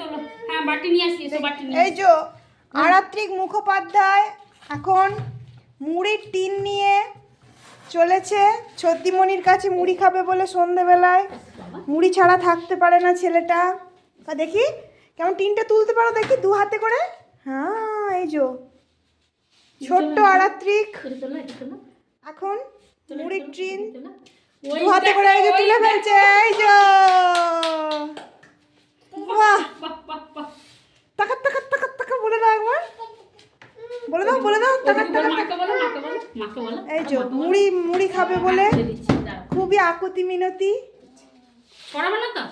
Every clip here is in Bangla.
তোলো। হ্যাঁ বাটি নিয়ে আসি এসো বাটি নিয়ে। এই যে আরাত্রিক মুখোপাধ্যায় এখন মুড়ির টিন নিয়ে চলেছে। ছদ্দিমণির কাছে মুড়ি খাবে বলে সন্ধেবেলায়। মুড়ি ছাড়া থাকতে পারে না ছেলেটা। তা দেখি কেমন টিনটা তুলতে পারো দেখি দু হাতে করে? হ্যাঁ এই যে। ছোট্ট আরাত্রিক। এখন মুড়ির টিন দু হাতে করে এই যে তুলে ফেলছে এই যে বাহ বাহ বাহ বাহ টাকা টাকা টাকা টাকা বলে দাও একবার বলে দাও বলে দাও টাকা টাকা মাকে বলো মাকে বলো মাকে বলো। এই যে মুড়ি মুড়ি খাবে বলে দিচ্ছি দাঁড়াও। খুবই আকুতি মিনতি। ছড়াবে না তো?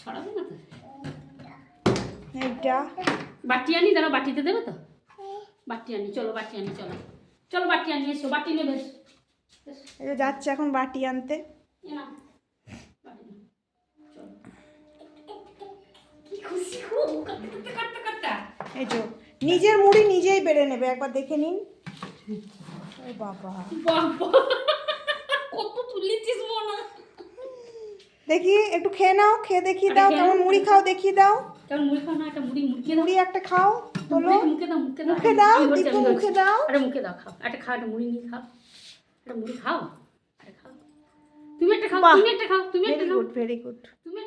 ছড়াবে না তো? এইটা। বাটি আনি দাঁড়াও বাটিতে দেবে তো? বাটি আনি চলো বাটি আনি চলো। চলো বাটি আনি এসো বাটি নেবে। এই যাচ্ছে এখন বাটি আনতে। এই যে নিজের মুড়ি নিজেই বেড়ে নেবে একবার দেখে নিন। ও বাবা। কত তুলেছিস মনা। দেখি একটু খেয়ে নাও খেয়ে দেখিয়ে দাও কেমন মুড়ি খাও দেখিয়ে দাও। কেমন মুড়ি খাও না একটা মুড়ি মুখে দাও। মুড়ি একটা খাও তোলো। মুখে দাও মুখে দাও। মুখে দাও, দীপু মুখে দাও। আরে মুখে দাও খাও। একটা খাও একটা মুড়ি নিয়ে খাও। একটা মুড়ি খাও। আরে খাও। তুমি একটা খাও তুমি একটা খাও তুমি একটা ভেরি গুড ভেরি গুড তুমি